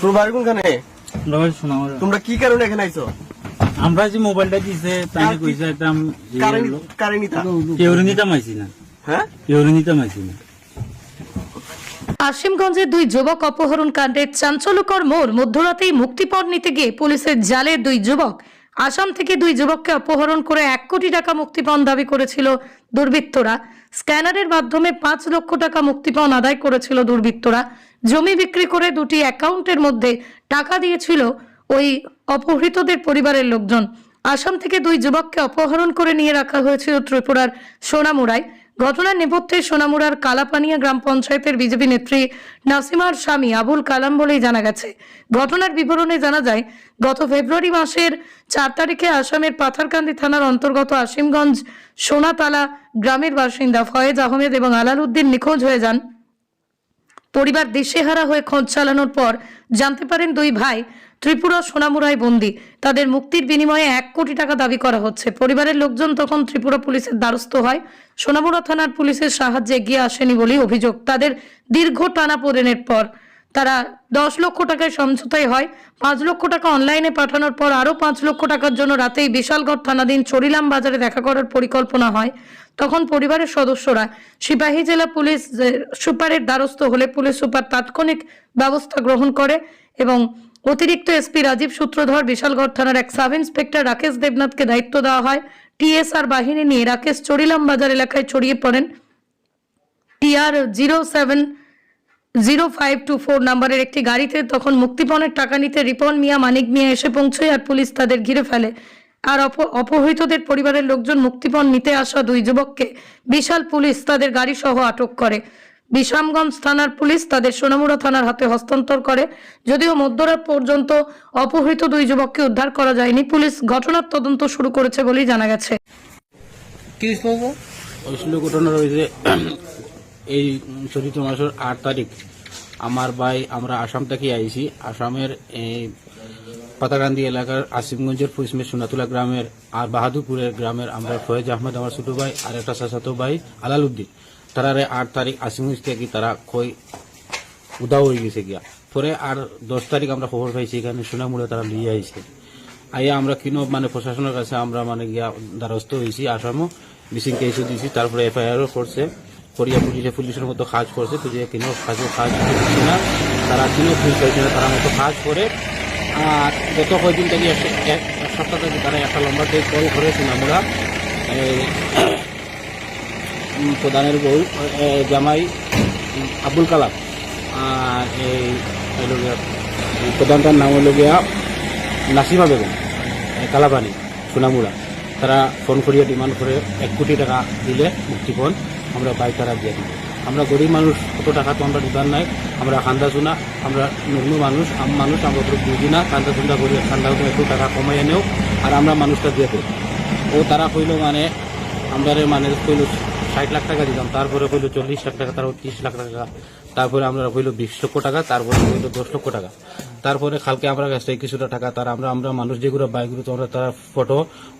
তোর বাড়ি কোনখানে? আমরা বাড়ি সোনামুড়া। তোমরা কি কারণে এখানে আইছো? আমরা যে মোবাইলটা দিছে তাই কইছে একদম কারে নিতা কেউরে নিতাম আইছি না। হ্যাঁ? কেউরে নিতাম আইছি না। আশিমগঞ্জে দুই যুবক অপহরণ কাণ্ডের চাঞ্চল্যকর মোড় মধ্যরাতেই মুক্তিপণ নিতে গিয়ে পুলিশের জালে দুই যুবক। আসাম থেকে দুই যুবককে অপহরণ করে এক কোটি টাকা মুক্তিপণ দাবি করেছিল দুর্বৃত্তরা। স্ক্যানারের মাধ্যমে পাঁচ লক্ষ টাকা মুক্তিপণ আদায় করেছিল দুর্বৃত্তরা। জমি বিক্রি করে দুটি অ্যাকাউন্টের মধ্যে টাকা দিয়েছিল ওই অপহৃতদের পরিবারের লোকজন। আসাম থেকে দুই যুবককে অপহরণ করে নিয়ে রাখা হয়েছিল ত্রিপুরার সোনামুড়ায়। ঘটনার নেপথ্যে সোনামুড়ার কালাপানিয়া গ্রাম পঞ্চায়েতের বিজেপি নেত্রী নাসিমার স্বামী আবুল কালাম বলেই জানা গেছে। ঘটনার বিবরণে জানা যায়, গত ফেব্রুয়ারি মাসের চার তারিখে আসামের পাথারকান্দি থানার অন্তর্গত আসিমগঞ্জ সোনাতালা গ্রামের বাসিন্দা ফয়েজ আহমেদ এবং আলাল উদ্দিন নিখোঁজ হয়ে যান। পরিবার দিশেহারা হয়ে খোঁজ চালানোর পর জানতে পারেন দুই ভাই, ত্রিপুরা সোনামুরায় বন্দি। তাদের মুক্তির বিনিময়ে এক কোটি টাকা দাবি করা হচ্ছে। পরিবারের লোকজন তখন ত্রিপুরা পুলিশের দ্বারস্থ হয়। সোনামুরা থানার পুলিশের সাহায্যে এগিয়ে আসেনি বলেই অভিযোগ। তাদের দীর্ঘ টানা পর তারা দশ লক্ষ টাকায় সমঝোতাই হয়। পাঁচ লক্ষ টাকা অনলাইনে পাঠানোর পর আরও পাঁচ লক্ষ টাকার জন্য রাতেই বিশালগড় থানাধীন চরিলাম বাজারে দেখা করার পরিকল্পনা হয়। তখন পরিবারের সদস্যরা সিপাহী জেলা পুলিশ সুপারের দ্বারস্থ হলে পুলিশ সুপার তাৎক্ষণিক ব্যবস্থা গ্রহণ করে এবং অতিরিক্ত এসপি রাজীব সূত্রধর বিশালগড় থানার এক সাব ইন্সপেক্টর রাকেশ দেবনাথকে দায়িত্ব দেওয়া হয়। টিএসআর বাহিনী নিয়ে রাকেশ চরিলাম বাজার এলাকায় ছড়িয়ে পড়েন। TR zero seven zero five two four নাম্বারের একটি গাড়িতে তখন মুক্তিপণের টাকা নিতে রিপন মিয়া মানিক মিয়া এসে পৌঁছয় আর পুলিশ তাদের ঘিরে ফেলে। আর অপহৃতদের পরিবারের লোকজন মুক্তিপণ নিতে আসা দুই যুবককে বিশাল পুলিশ তাদের গাড়ি সহ আটক করে। বিষামগঞ্জ থানার পুলিশ তাদের সোনামুড়া থানার হাতে হস্তান্তর করে। যদিও মধ্যরাত পর্যন্ত অপহৃত দুই যুবককে উদ্ধার করা যায়নি। পুলিশ ঘটনার তদন্ত শুরু করেছে বলেই জানা গেছে। ঘটনা রয়েছে। এই চলিত মাসের আট তারিখ, আমার ভাই, আমরা আসাম থেকে আইছি। আসামের এই পাতাকান্দি এলাকার আসিমগঞ্জের ফুসমে সোনাতুলা গ্রামের আর বাহাদুরপুরের গ্রামের আমরা ফয়েজ আহমেদ, আমার ছোট ভাই আর একটা চাচাতো ভাই আলাল উদ্দিন তারারে আট তারিখ আসিমগঞ্জ থেকে তারা কই উদাও হয়ে গেছে গিয়া। পরে আর দশ তারিখ আমরা খবর পাইছি, এখানে সোনামুড়ে তারা লিয়ে আইছে। আইয়া আমরা কিনো মানে প্রশাসনের কাছে আমরা মানে গিয়া দ্বারস্থ হয়েছি আসামও মিসিং কেসও দিয়েছি তারপরে এফআইআরও করছে। করিয়া পুলিশে পুলিশের মতো কাজ করছে যে কিনো কাজও কাজ করছে না তারা কিনো পুলিশ হয়েছে না তারা মতো কাজ করে। আর গত কয়েকদিন থেকে এক- সপ্তাহ থেকে তারা একটা লম্বা ডেট কল করেছে আমরা। প্রধানের বউ জামাই উম, আব্দুল কালাম। আর এই প্রধানটার নাম হলো গিয়া নাসিমা বেগম কালাপানি সোনামুড়া। তারা ফোন করিয়া ডিমান্ড করে এক কোটি টাকা দিলে মুক্তিপণ। আমরা বাইক তারা দিয়ে দিব আমরা গরিব মানুষ, কত টাকা তো আমরা দিবার নাই, আমরা খান্দা চুনা, আমরা নগ্ন মানুষ, আম মানুষ, আমরা তো বুঝি না, কান্দা চুন্দা করি খান্দা একটু টাকা কমাই এনেও আর আমরা মানুষটা দিয়ে দেব ও তারা কইল মানে আমরা মানে কইল ষাট লাখ টাকা দিতাম, তারপরে কইলো চল্লিশ লাখ টাকা, তারপর তিরিশ লাখ টাকা, তারপরে আমরা কইলো বিশ লক্ষ টাকা, তারপরে কইলো দশ লক্ষ টাকা। তারপরে কালকে আমরা কাছ থেকে কিছুটা টাকা তারা আমরা আমরা মানুষ যেগুলো বাইকগুলো তোমরা তারা ফটো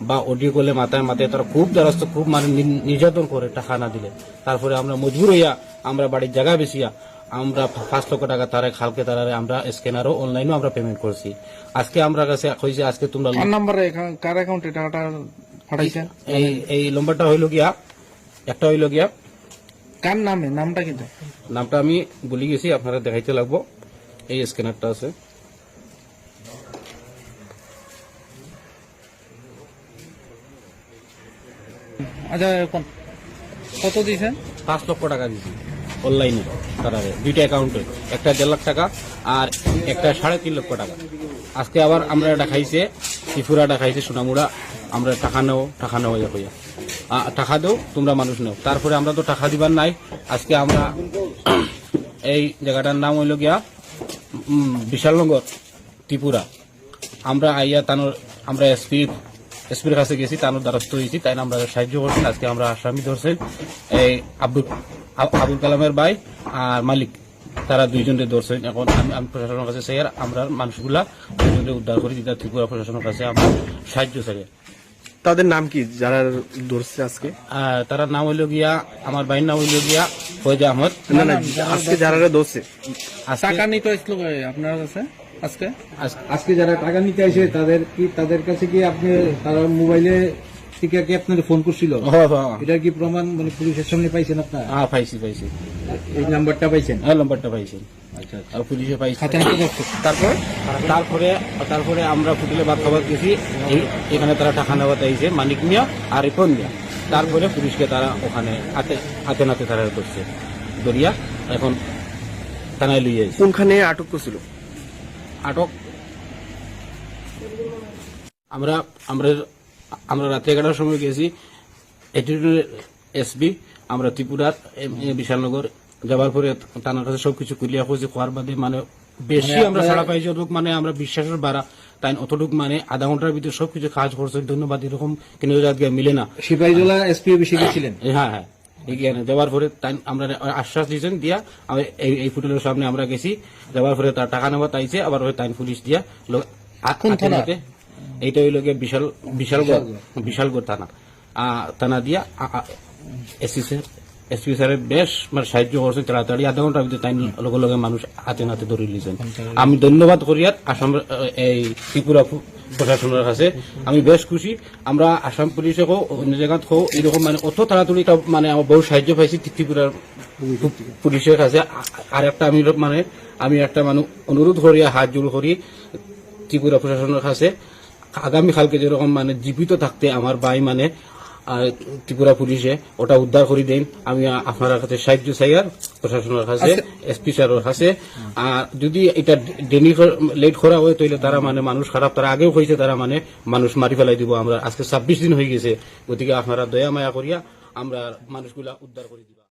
বা অডিও করলে মাথায় মাথায় তারা খুব দ্বারস্থ খুব মানে নির্যাতন করে টাকা না দিলে। তারপরে আমরা মজবুর হইয়া আমরা বাড়ির জায়গা বেশিয়া আমরা পাঁচ লক্ষ টাকা তারা খালকে তারা আমরা স্ক্যানারও অনলাইনও আমরা পেমেন্ট করছি। আজকে আমরা কাছে কইছে আজকে তোমরা নাম্বারে কার অ্যাকাউন্টে টাকাটা পাঠাইছেন? এই এই নম্বরটা হইল গিয়া একটা হইল গিয়া। কার নামে? নামটা কিন্তু। নামটা আমি ভুলে গেছি আপনারা দেখাইতে লাগবো। এই স্ক্যানারটা আছে। আচ্ছা কত দিয়েছেন? পাঁচ লক্ষ টাকা দিয়েছি। অনলাইনে তারা দুইটা অ্যাকাউন্টে একটা দেড় লাখ টাকা আর একটা সাড়ে তিন লক্ষ টাকা। আজকে আবার আমরা এটা খাইছে ত্রিপুরাটা খাইছে সোনামুড়া। আমরা টাকা নেও টাকা নেও, ইয়া হইয়া টাকা দেও, তোমরা মানুষ নেও। তারপরে আমরা তো টাকা দিবার নাই। আজকে আমরা এই জায়গাটার নাম হইল গিয়া বিশালনগর ত্রিপুরা। আমরা আইয়া তানোর, আমরা এসপি এসপির কাছে গেছি তানোর দ্বারস্থ হয়েছি তাই আমরা সাহায্য করছেন আজকে আমরা আসামি ধরছেন এই আব্দুল আবুল কালামের ভাই আর মালিক। তারা দুইজনকে ধরছেন। এখন আমি আমি প্রশাসনের কাছে চাই আর আমরা মানুষগুলা দুইজনকে উদ্ধার করি যেটা ত্রিপুরা প্রশাসনের কাছে আমরা সাহায্য চাই। তাদের নাম কি যারা ধরছে আজকে? তারা নাম হইল গিয়া আমার ভাইয়ের নাম হইল গিয়া ফৈজ আহমদ। না না আজকে যারা ধরছে? টাকা নিতে আপনার কাছে? আজকে? আজ- আজকে যারা টাকা নিতে আসে তাদের কি তাদের কাছে কি আপনি তারা মোবাইলে থেকে কি আপনার ফোন করছিল? হ, হ, হ। এটা কি প্রমাণ মানে পুলিশের সামনে পাইছেন আপনার? হ্যাঁ পাইছি পাইছি। এই নাম্বারটা পাইছেন? হ্যাঁ নম্বরটা পাইছি। আচ্ছা আর পুলিশে পাইছি। করছে তারপর? তারপরে তারপরে আমরা ফুটিলে ভাত খাবার গেছি এই- এখানে তারা টাকা নেওয়া চাইছে মানিক মিয়া আর রিপন মিয়া। তারপরে পুলিশকে তারা ওখানে হাতে হাতে নাতে তারা করছে দরিয়া এখন থানায় লইয়ে আইছে। কোনখানে আটক করছিল? আটক আমরা আমরা আমরা রাত্রে এগারোটার সময় গেছি এটিটিউডের এসবি। আমরা ত্রিপুরার বিশালনগর যাওয়ার পরে থানার কাছে সবকিছু কুলিয়া করছি। খোয়ার বাদে মানে বেশি আমরা সারা পাইছি অতটুক মানে আমরা বিশ্বাসের বাড়া। তাই অতটুক মানে আধা ঘণ্টার ভিতরে সবকিছু কাজ করছে। ধন্যবাদ এরকম কিন্তু মিলে না। সিপাহীজলা এসপি বেশি গেছিলেন? হ্যাঁ হ্যাঁ। এখানে যাওয়ার পরে আমরা আশ্বাস দিয়েছেন দিয়া আমি এই সামনে আমরা গেছি। যাওয়ার পরে তার টাকা নেওয়া তাইছে আবার ওই তাইন পুলিশ দিয়া এইটা হইল বিশাল বিশালগড় বিশালগড় থানা। থানা দিয়া এসপি স্যার এসপি স্যারের বেশ মানে সাহায্য করছেন তাড়াতাড়ি। আধা ঘণ্টার ভিতরে তাই লগে লগে মানুষ হাতে নাতে ধরে লিছেন আমি ধন্যবাদ করি আর আসাম এই ত্রিপুরা প্রশাসনের কাছে আমি বেশ খুশি আমরা আসাম পুলিশে হোক অন্য জায়গাত হোক এরকম মানে অত তাড়াতাড়ি মানে আমার বহু সাহায্য পাইছি ত্রিপুরার পুলিশের কাছে। আর একটা আমি মানে আমি একটা মানে অনুরোধ করি হাত জোর করি ত্রিপুরা প্রশাসনের কাছে। আগামীকালকে যেরকম মানে জীবিত থাকতে আমার ভাই মানে ত্রিপুরা পুলিশে ওটা উদ্ধার করে দেন। আমি আপনার কাছে সাহায্য চাই আর প্রশাসনের কাছে এসপি স্যারের কাছে। আর যদি এটা ডেনি লেট করা হয় তাহলে তারা মানে মানুষ খারাপ। তারা আগেও হয়েছে তারা মানে মানুষ মারি ফেলাই দিব। আমরা আজকে ছাব্বিশ দিন হয়ে গেছে। গতিকে আপনারা দয়া মায়া করিয়া আমরা মানুষগুলা উদ্ধার করে দিব